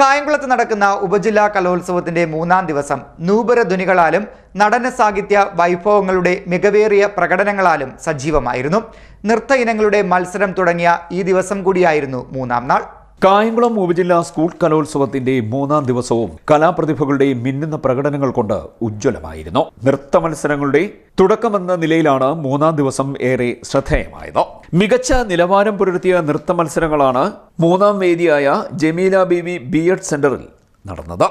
കായംകുളത്ത് നടക്കുന്ന ഉപജില്ലാ കലോത്സവത്തിന്റെ മൂന്നാം ദിവസം നൂപുര ധ്വനികളാലും നടന സാഹിത്യ വൈഭവങ്ങളുടെ മികവേറിയ പ്രകടനങ്ങളാലും സജീവമായിരുന്നു. നൃത്ത ഇനങ്ങളുടെ മത്സരം തുടങ്ങിയ ഈ ദിവസം കൂടിയായിരുന്നു മൂന്നാം നാൾ. കായംകുളം ഉപജില്ലാ സ്കൂൾ കലോത്സവത്തിന്റെ മൂന്നാം ദിവസവും കലാപ്രതിഭകളുടെ മിന്നുന്ന പ്രകടനങ്ങൾ കൊണ്ട് ഉജ്ജ്വലമായിരുന്നു. നൃത്ത മത്സരങ്ങളുടെ തുടക്കമെന്ന നിലയിലാണ് മൂന്നാം ദിവസം ഏറെ ശ്രദ്ധേയമായത്. മികച്ച നിലവാരം പുലർത്തിയ നൃത്ത മത്സരങ്ങളാണ് മൂന്നാം വേദിയായ ജമീല ബീവി ബി എഡ് സെന്ററിൽ നടന്നത്.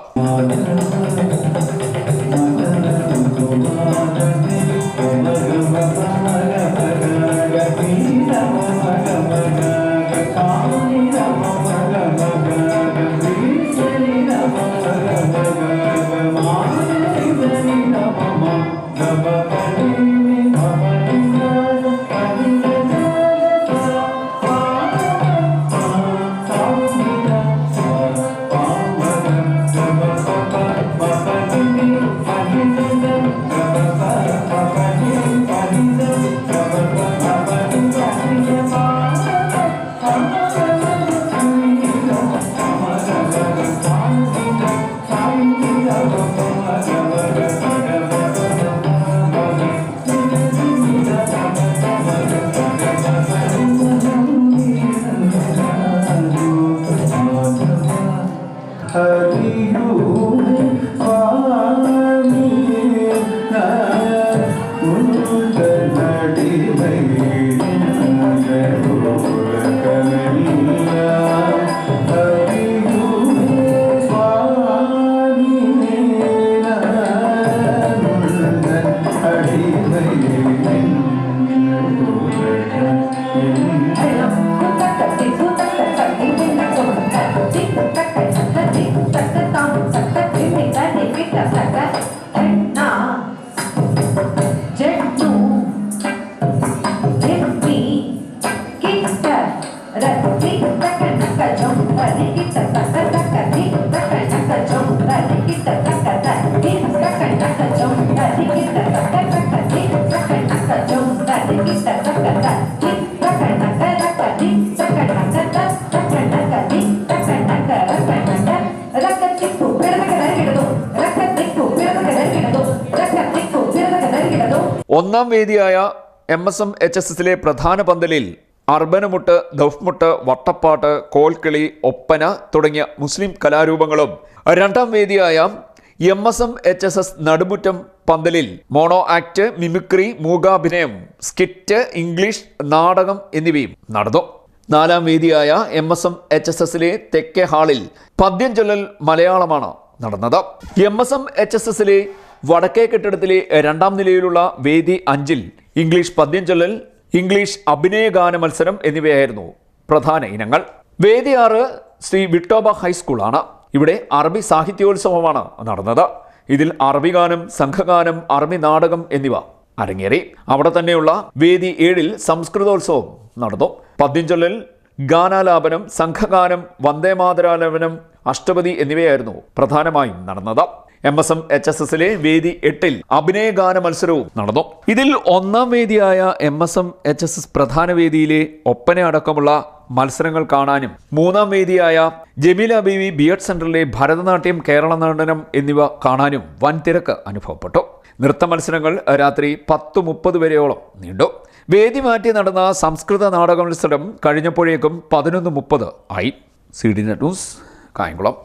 हरि ഒന്നാം വേദിയായ M S M H S എസിലെ പ്രധാന പന്തലിൽ അർബനമുട്ട് ദഫ്മുട്ട് വട്ടപ്പാട്ട് കോൽക്കിളി ഒപ്പന തുടങ്ങിയ മുസ്ലിം കലാരൂപങ്ങളും രണ്ടാം വേദിയായ M S M H S S നടുമുറ്റം പന്തലിൽ മോണോ ആക്ട് മിമിക്രി മൂകാഭിനയം സ്കിറ്റ് ഇംഗ്ലീഷ് നാടകം എന്നിവയും നടന്നു. നാലാം വേദിയായ M S M H S എസിലെ തെക്കേ ഹാളിൽ പദ്യം ചൊല്ലൽ മലയാളമാണ് നടന്നത്. M S M H S എസിലെ വടക്കേ കെട്ടിടത്തിലെ രണ്ടാം നിലയിലുള്ള വേദി അഞ്ചിൽ ഇംഗ്ലീഷ് പദ്യം ചൊല്ലൽ ഇംഗ്ലീഷ് അഭിനയഗാന മത്സരം എന്നിവയായിരുന്നു പ്രധാന ഇനങ്ങൾ. വേദി ആറ് ശ്രീ വിട്ടോബ ഹൈസ്കൂളാണ്. ഇവിടെ അറബി സാഹിത്യോത്സവമാണ് നടന്നത്. ഇതിൽ അറബി ഗാനം സംഘഗാനം അറബി നാടകം എന്നിവ അരങ്ങേറി. അവിടെ തന്നെയുള്ള വേദി ഏഴിൽ സംസ്കൃതോത്സവം നടന്നു. പദ്യം ഗാനാലാപനം സംഘഗാനം വന്ദേമാതരാലാപനം അഷ്ടപതി എന്നിവയായിരുന്നു പ്രധാനമായും നടന്നത്. M S M H S എസിലെ വേദി എട്ടിൽ അഭിനയഗാന മത്സരവും നടന്നു. ഇതിൽ ഒന്നാം വേദിയായ M S M H S S പ്രധാന വേദിയിലെ ഒപ്പന അടക്കമുള്ള മത്സരങ്ങൾ കാണാനും. മൂന്നാം വേദിയായ ജമീല ബീവി ബി എഡ് സെന്ററിലെ ഭരതനാട്യം കേരള നടനം എന്നിവ കാണാനും വൻ തിരക്ക് അനുഭവപ്പെട്ടു. നൃത്ത മത്സരങ്ങൾ രാത്രി പത്ത് മുപ്പത് വരെയോളം നീണ്ടു. വേദി മാറ്റി നടന്ന സംസ്കൃത നാടക മത്സരം കഴിഞ്ഞപ്പോഴേക്കും പതിനൊന്ന് മുപ്പത് ആയി. C D news Kayamkulam.